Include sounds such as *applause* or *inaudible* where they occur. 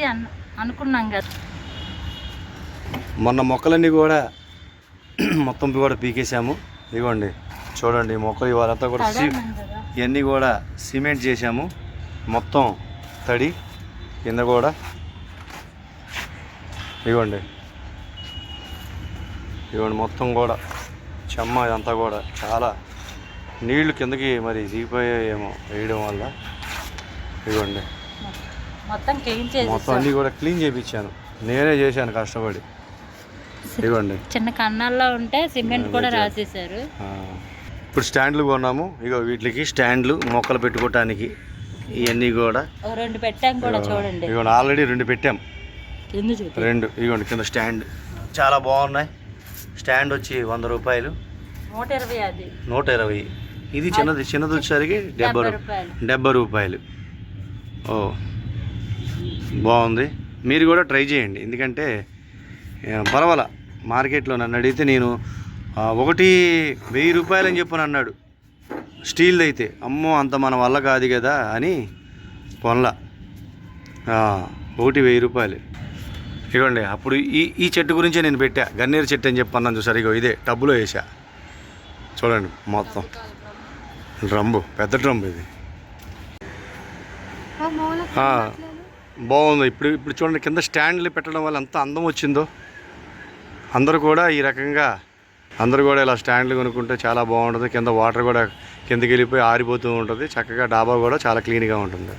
అనేసి అన్ అనుకున్నాం కదా. మొన్న మొక్కలన్నీ కూడా *clears throat* మొత్తం కూడా పీకేసాము ఇదిగోండి చూడండి మొక్కలు ఇవాళంతా కూడా సి- ఇవన్నీ కూడా సిమెంట్ చేసాము మొత్తం తడి కింద కూడా. ఇవ్వండి ఇవ్వండి మొత్తం కూడా. చెమ్మ ఇదంతా కూడా చాలా నీళ్ళు కిందకి మరి దిగిపోయాయేమో వేయడం వల్ల. ఇవ్వండి మొత్తం క్లీన్ మొత్తం అన్నీ కూడా క్లీన్ చేయించాను నేనే చేశాను కష్టపడి. ఇవ్వండి. చిన్న కన్నాల్లో ఉంటే సిమెంట్ కూడా రాసేసారు ఇప్పుడు స్టాండ్లు కొన్నాము. ఇగో వీటికి స్టాండ్లు మొక్కలు పెట్టుకోవటానికి ఇవన్నీ కూడా. రెండు పెట్టాం కూడా చూడండి. ఇగోండి ఆల్రెడీ రెండు పెట్టాం. రెండు. ఇగోండి కింద స్టాండ్ చాలా బాగున్నాయి. స్టాండ్ వచ్చి వంద రూపాయలు. నూట ఇరవై అది. నూట ఇరవై. ఇది చిన్నది చిన్నది వచ్చేసరికి డెబ్బై డెబ్బై రూపాయలు. ఓ. బాగుంది. మీరు కూడా ట్రై చేయండి. ఎందుకంటే పర్వాలా. మార్కెట్లో నన్ను అడిగితే నేను ఒకటి వెయ్యి రూపాయలు అని చెప్పని అన్నాడు. స్టీల్ది అయితే. అమ్మో అంత మన వల్ల కాదు కదా అని కొనలా. ఆ, ఒకటి వెయ్యి రూపాయలు. ఇవ్వండి అప్పుడు ఈ ఈ చెట్టు గురించే నేను పెట్టా. గన్నేరు చెట్టు అని చెప్పి అన్నాను చూసారు. ఇగో ఇదే టబ్బులో వేసా చూడండి మొత్తం. డ్రమ్ము పెద్ద డ్రమ్ము ఇది. బాగుంది. ఇప్పుడు ఇప్పుడు చూడండి కింద స్టాండ్లు పెట్టడం వల్ల ఎంత అందం వచ్చిందో. అందరూ కూడా ఈ రకంగా అందరూ కూడా ఇలా స్టాండ్లు కొనుక్కుంటే చాలా బాగుంటుంది. కింద వాటర్ కూడా కిందకి వెళ్ళిపోయి ఆరిపోతూ ఉంటుంది. చక్కగా డాబా కూడా చాలా క్లీన్గా ఉంటుంది.